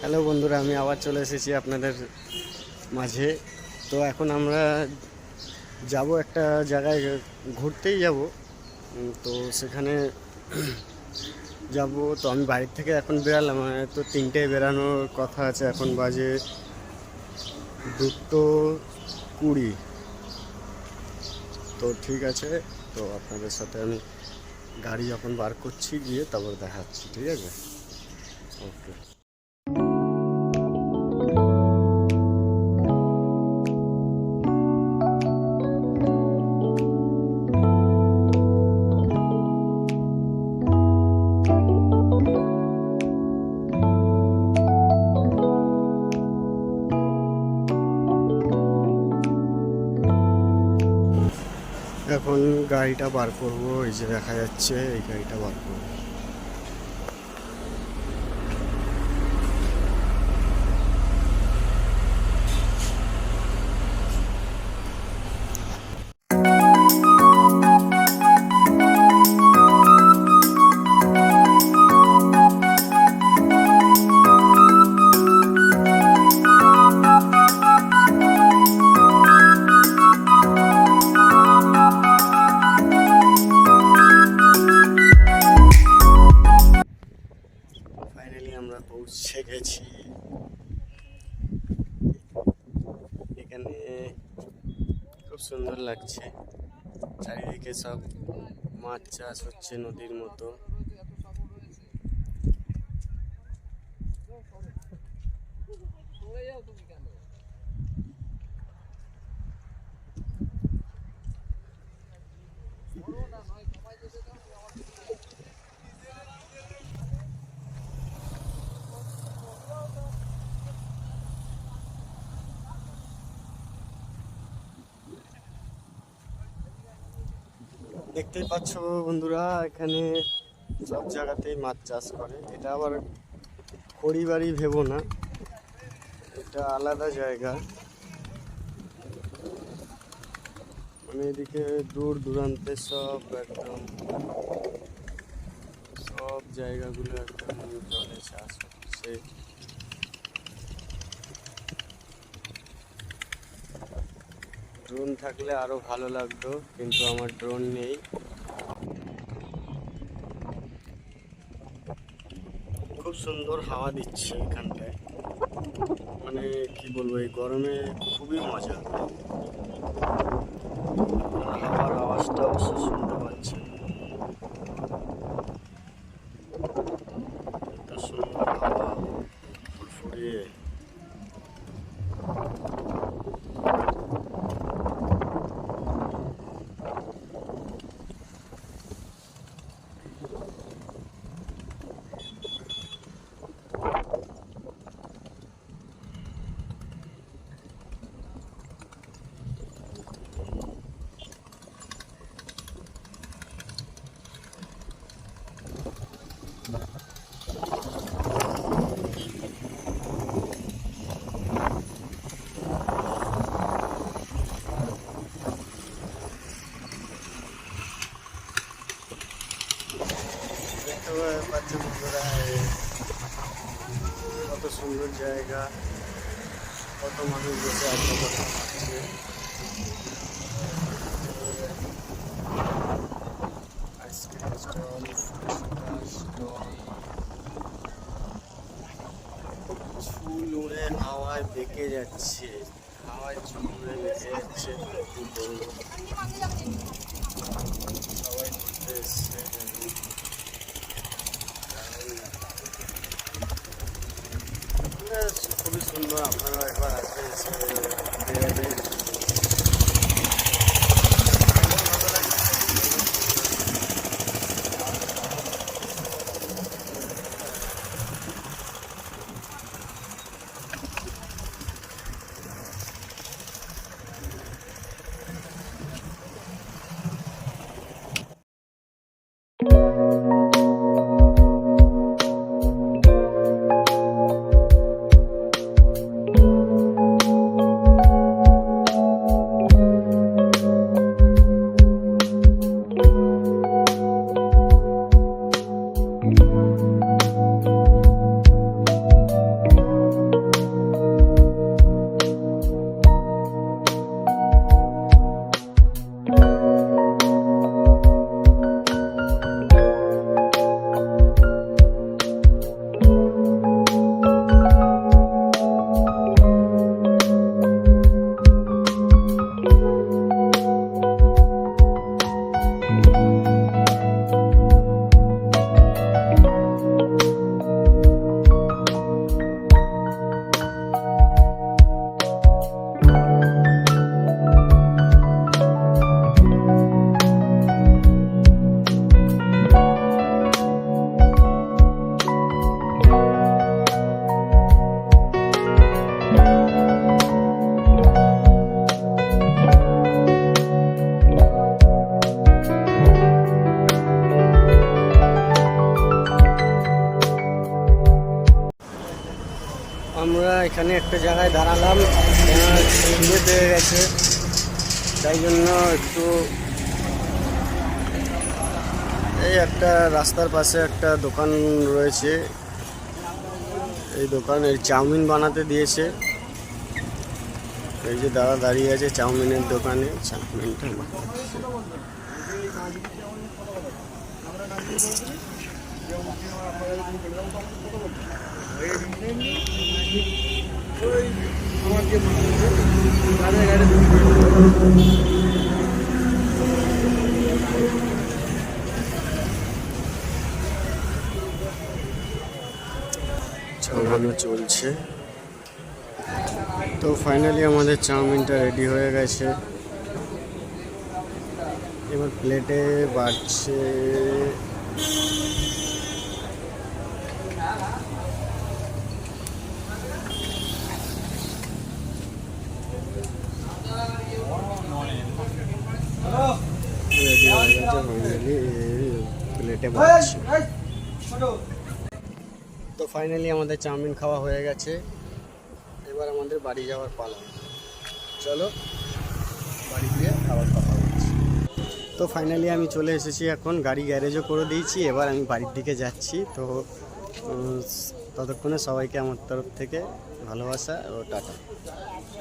Hello বন্ধুরা, আমি আবার চলে এসেছি আপনাদের মাঝে। তো এখন আমরা যাব একটা জায়গায়, ঘুরতেই যাব। তো সেখানে যাব। তো আমি বাড়ির থেকে এখন বেরালাম মানে তো তিনটেয় বেরানোর কথা আছে, এখন বাজে দুটো কুড়ি। তো ঠিক আছে, তো আপনাদের সাথে আমি গাড়ি যখন বার করছি, গিয়ে তারপর দেখাচ্ছি, ঠিক আছে? ওকে। এখন গাড়িটা বার করব এই যে দেখা যাচ্ছে এই গাড়িটা বার করব। পৌঁছে গেছি এখানে খুব সুন্দর লাগছে। চারিদিকে সব মাছ চাষ হচ্ছে নদীর মতো। দেখতেই পাচ্ছ বন্ধুরা, এখানে সব জায়গাতেই মাছ চাষ করে। এটা আবার খড়িবাড়ি ভেবো না, এটা আলাদা জায়গা। মানে এদিকে দূর দূরান্তে সব একদম সব জায়গাগুলো একদম জলে চাষ হচ্ছে। ড্রোন থাকলে আরও ভালো লাগতো, কিন্তু আমার ড্রোন নেই। খুব সুন্দর হাওয়া দিচ্ছে এখানটায়। মানে কি বলব, এই গরমে খুবই মজা আর হাওয়ার আওয়াজটা অবশ্য শুনতে পাচ্ছেন এত সুন্দর হাওয়া ফুরফুরিয়ে দেখতে পাচ্ছ বন্ধুরা এই কত সুন্দর জায়গা। কত মানুষ বসে আছে কথা হচ্ছে আইসক্রিম চুল উড়ে হাওয়ায় বেঁকে যাচ্ছে। হাওয়ায় চুল উড়ে বেঁকে যাচ্ছে, সবাই ঘুরতে এসছে। খুবই সুন্দর আপনারা একবার আসবেন। এখানে একটা জায়গায় দাঁড়ালাম। পেয়ে গেছে। তাই জন্য একটু এই একটা রাস্তার পাশে একটা দোকান রয়েছে। এই দোকানে চাউমিন বানাতে দিয়েছে। এই যে দাদা দাঁড়িয়ে আছে চাউমিনের দোকানে। চাউমিনটা বানাচ্ছে। চাউমিনও চলছে। তো ফাইনালি আমাদের চাউমিনটা রেডি হয়ে গেছে। এবার প্লেটে বাড়ছে রেডি হয়ে গেছে ফাইনালি তো ফাইনালি আমাদের চাউমিন খাওয়া হয়ে গেছে। এবার আমাদের বাড়ি যাওয়ার পালা। চলো, বাড়ি গিয়ে আবার কথা তো ফাইনালি আমি চলে এসেছি এখন, গাড়ি গ্যারেজও করে দিয়েছি। এবার আমি বাড়ির দিকে যাচ্ছি। তো ততক্ষণে সবাইকে আমার তরফ থেকে ভালোবাসা ও টাটা।